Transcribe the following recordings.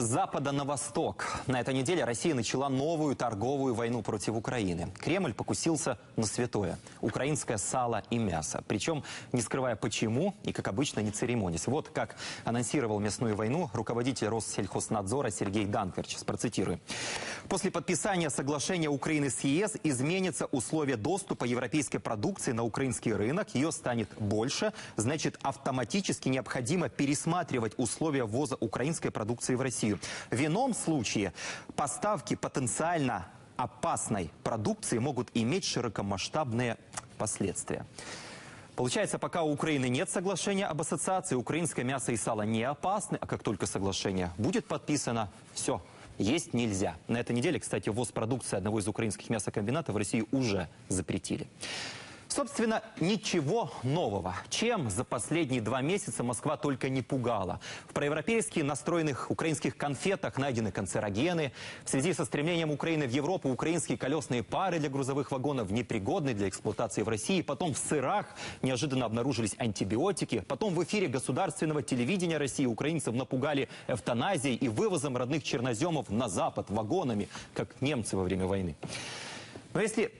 Запада на восток. На этой неделе Россия начала новую торговую войну против Украины. Кремль покусился на святое. Украинское сало и мясо. Причем не скрывая почему и, как обычно, не церемонясь. Вот как анонсировал мясную войну руководитель Россельхознадзора Сергей Данкович. Процитирую. После подписания соглашения Украины с ЕС изменятся условия доступа европейской продукции на украинский рынок. Ее станет больше. Значит, автоматически необходимо пересматривать условия ввоза украинской продукции в Россию. В ином случае поставки потенциально опасной продукции могут иметь широкомасштабные последствия. Получается, пока у Украины нет соглашения об ассоциации, украинское мясо и сало не опасны, а как только соглашение будет подписано, все, есть нельзя. На этой неделе, кстати, ввоз продукции одного из украинских мясокомбинатов в России уже запретили. Собственно, ничего нового. Чем за последние два месяца Москва только не пугала. В проевропейски настроенных украинских конфетах найдены канцерогены. В связи со стремлением Украины в Европу украинские колесные пары для грузовых вагонов непригодны для эксплуатации в России. Потом в сырах неожиданно обнаружились антибиотики. Потом в эфире государственного телевидения России украинцев напугали эвтаназией и вывозом родных черноземов на Запад вагонами, как немцы во время войны. Но если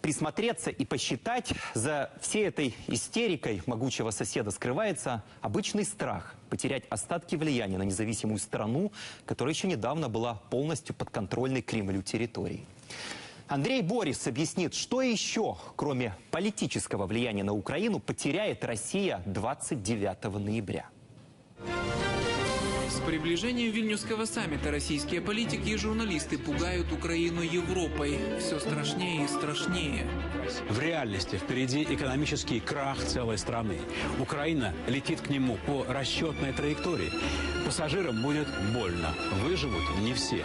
присмотреться и посчитать, за всей этой истерикой могучего соседа скрывается обычный страх потерять остатки влияния на независимую страну, которая еще недавно была полностью подконтрольной Кремлю территорией. Андрей Борис объяснит, что еще, кроме политического влияния на Украину, потеряет Россия 29 ноября. Приближением Вильнюсского саммита российские политики и журналисты пугают Украину Европой. Все страшнее и страшнее. В реальности впереди экономический крах целой страны. Украина летит к нему по расчетной траектории. Пассажирам будет больно. Выживут не все.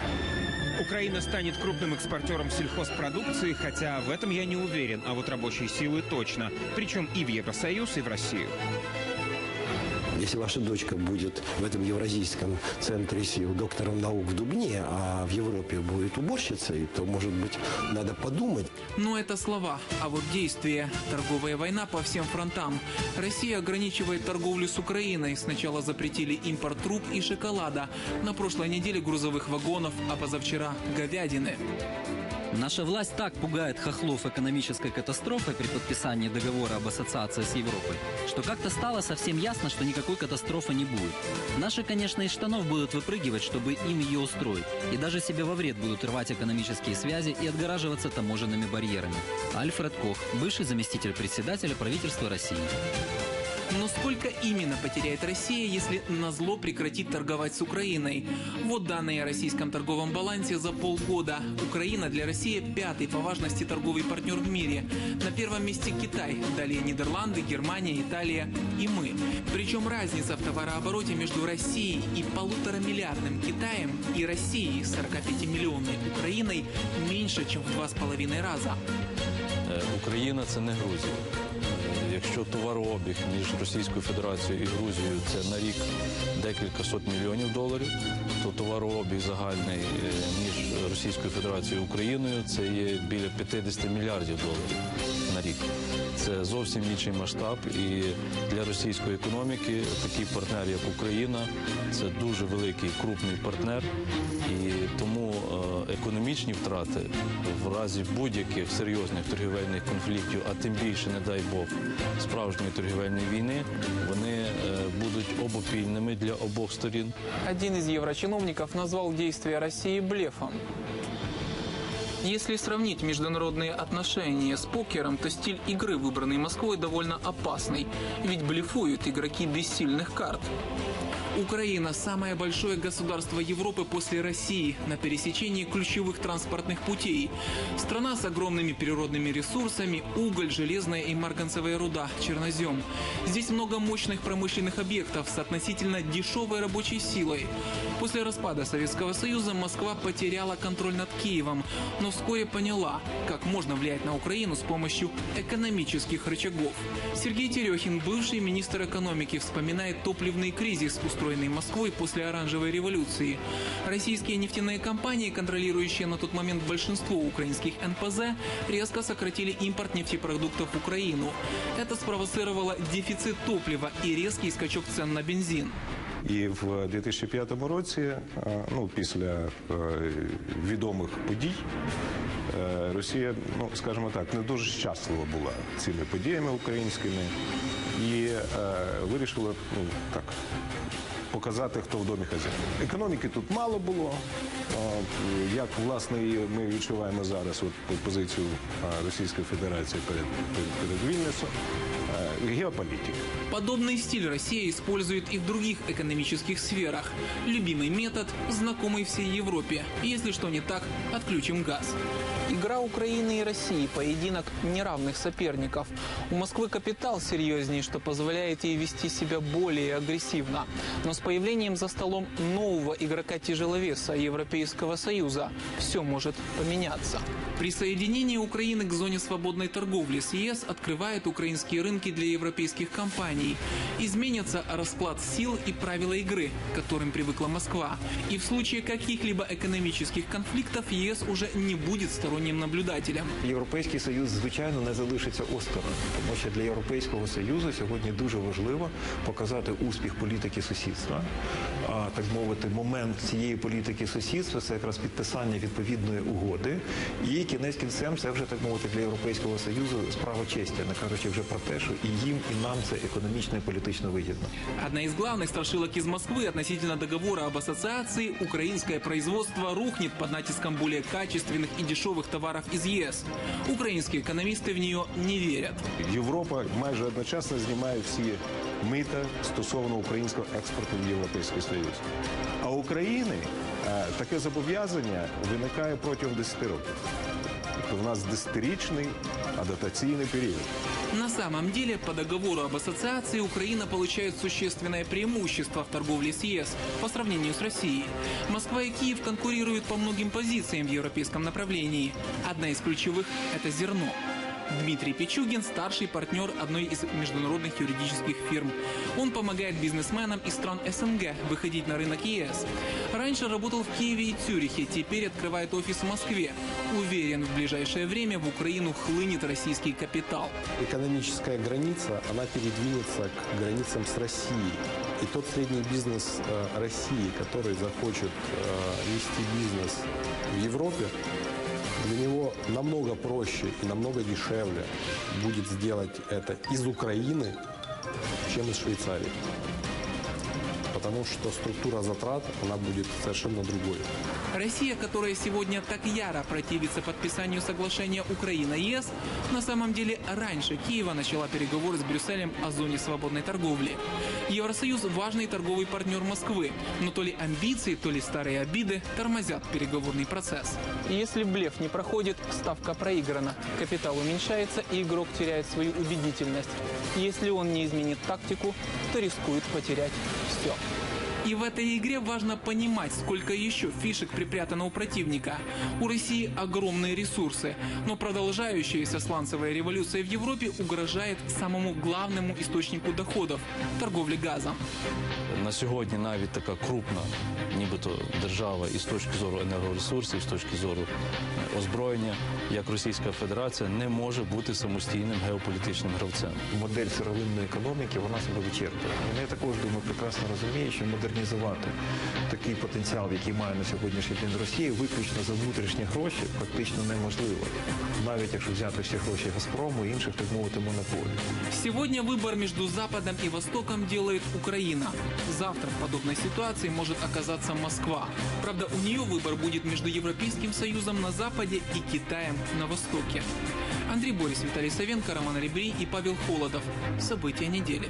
Украина станет крупным экспортером сельхозпродукции, хотя в этом я не уверен, а вот рабочей силы точно. Причем и в Евросоюз, и в Россию. Если ваша дочка будет в этом евразийском центре сил доктором наук в Дубне, а в Европе будет уборщицей, то, может быть, надо подумать. Но это слова, а вот действия. Торговая война по всем фронтам. Россия ограничивает торговлю с Украиной. Сначала запретили импорт труб и шоколада. На прошлой неделе грузовых вагонов, а позавчера говядины. Наша власть так пугает хохлов экономической катастрофой при подписании договора об ассоциации с Европой, что как-то стало совсем ясно, что никакой катастрофы не будет. Наши, конечно, из штанов будут выпрыгивать, чтобы им ее устроить, и даже себе во вред будут рвать экономические связи и отгораживаться таможенными барьерами. Альфред Кох, бывший заместитель председателя правительства России. Но сколько именно потеряет Россия, если на зло прекратит торговать с Украиной? Вот данные о российском торговом балансе за полгода. Украина для России пятый по важности торговый партнер в мире. На первом месте Китай, далее Нидерланды, Германия, Италия и мы. Причем разница в товарообороте между Россией и полуторамиллиардным Китаем и Россией 45-миллионной Украиной меньше, чем в два с половиной раза. Е, Україна це не Грузія. Якщо товарообіг між Російською Федерацією і Грузією це на рік декілька сот мільйонів доларів, то товарообіг загальний е, між Російською Федерацією і Україною це є біля 50 мільярдів доларів на рік. Це зовсім інший масштаб, і для російської економіки такий партнер, як Україна, це дуже великий крупний партнер, і тому е, економічні втрати в разі будь-яких серйозних торгівельних конфліктів, а тим більше, не дай Бог, справжньої торгівельної війни, вони е, будуть обопільними для обох сторін. Один из еврочиновников назвал действия России блефом. Если сравнить международные отношения с покером, то стиль игры, выбранный Москвой, довольно опасный. Ведь блефуют игроки без сильных карт. Украина – самое большое государство Европы после России на пересечении ключевых транспортных путей. Страна с огромными природными ресурсами – уголь, железная и марганцевая руда, чернозем. Здесь много мощных промышленных объектов с относительно дешевой рабочей силой. После распада Советского Союза Москва потеряла контроль над Киевом, но вскоре поняла, как можно влиять на Украину с помощью экономических рычагов. Сергей Терехин, бывший министр экономики, вспоминает топливный кризис, устроенный Москвой после оранжевой революции. Российские нефтяные компании, контролирующие на тот момент большинство украинских НПЗ, резко сократили импорт нефтепродуктов в Украину. Это спровоцировало дефицит топлива и резкий скачок цен на бензин. І в 2005 році, е, ну після е, відомих подій, е, Росія, ну скажімо так, не дуже щаслива була цими подіями українськими і е, вирішила ну так показати, хто в домі хазяїн. Економіки тут мало було. Як власне ми відчуваємо зараз от позицію Російської Федерації перед, перед, перед Вільнюсом, геополітика. Подобный стиль Россия использует и в других экономических сферах. Любимый метод, знакомый всей Европе. Если что не так, отключим газ. Игра Украины и России – поединок неравных соперников. У Москвы капитал серьезнее, что позволяет ей вести себя более агрессивно. Но с появлением за столом нового игрока-тяжеловеса Европейского Союза все может поменяться. Присоединение Украины к зоне свободной торговли с ЕС открывает украинские рынки для европейских компаний Изменится расклад сил и правила игры, к которым привыкла Москва. И в случае каких-либо экономических конфликтов ЕС уже не будет сторонним наблюдателем. Європейський союз, звичайно, не залишиться осторонь, тому що для європейського союзу сьогодні дуже важливо показати успіх політики сусідства. А так мовити, момент цієї політики сусідства це якраз підписання відповідної угоди. І кінець кінцем це вже так мовити для європейського союзу справа честі, не кажучи вже про те, що і їм, і нам це економічно і політично вигідно. Одна из главных страшилок из Москвы относительно договора об ассоциации – украинское производство рухнет под натиском более качественных и дешевых товаров из ЕС. Украинские экономисты в нее не верят. Європа майже одночасно знімає всі мита стосовно українського експорту в Європейський Союз. А у України е, таке зобов'язання виникає протягом 10 років. Тобто в нас десятирічний адаптаційний період. На самом деле, по договору об ассоциации Украина получает существенное преимущество в торговле с ЕС по сравнению с Россией. Москва и Киев конкурируют по многим позициям в европейском направлении. Одна из ключевых – это зерно. Дмитрий Пичугин – старший партнер одной из международных юридических фирм. Он помогает бизнесменам из стран СНГ выходить на рынок ЕС. Раньше работал в Киеве и Цюрихе, теперь открывает офис в Москве. Уверен, в ближайшее время в Украину хлынет российский капитал. экономическая граница, она передвинется к границам с Россией. И тот средний бизнес э, России, который захочет э, вести бизнес в Европе, для него намного проще и намного дешевле будет сделать это из Украины, чем из Швейцарии. Потому что структура затрат, она будет совершенно другой. Россия, которая сегодня так яро противится подписанию соглашения Украина-ЕС, на самом деле раньше Киева начала переговоры с Брюсселем о зоне свободной торговли. Евросоюз – важный торговый партнер Москвы, но то ли амбиции, то ли старые обиды тормозят переговорный процесс. Если блеф не проходит, ставка проиграна. Капитал уменьшается, и игрок теряет свою убедительность. Если он не изменит тактику, то рискует потерять все. И в этой игре важно понимать, сколько еще фишек припрятано у противника. У России огромные ресурсы, но продолжающаяся сланцевая революция в Европе угрожает самому главному источнику доходов – торговле газом. На сьогодні навіть така крупна, нібито держава і з точки зору енергоресурсів, з точки зору е, озброєння, як Російська Федерація, не може бути самостійним геополітичним гравцем. модель сировинної економіки вона себе вичерпує. Ну, Я також думаю, прекрасно розумію, що модернізувати такий потенціал, який має на сьогоднішній день Росія, виключно за внутрішні гроші, практично неможливо. Навіть якщо взяти всі гроші Газпрому і інших, так мовити, монополій. Сегодня выбор между Западом и Востоком делает Украина. Завтра в подобной ситуации может оказаться Москва. Правда, у нее выбор будет между Европейским Союзом на Западе и Китаем на Востоке. Андрей Борис, Виталий Савенко, Роман Ребрей и Павел Холодов. События недели.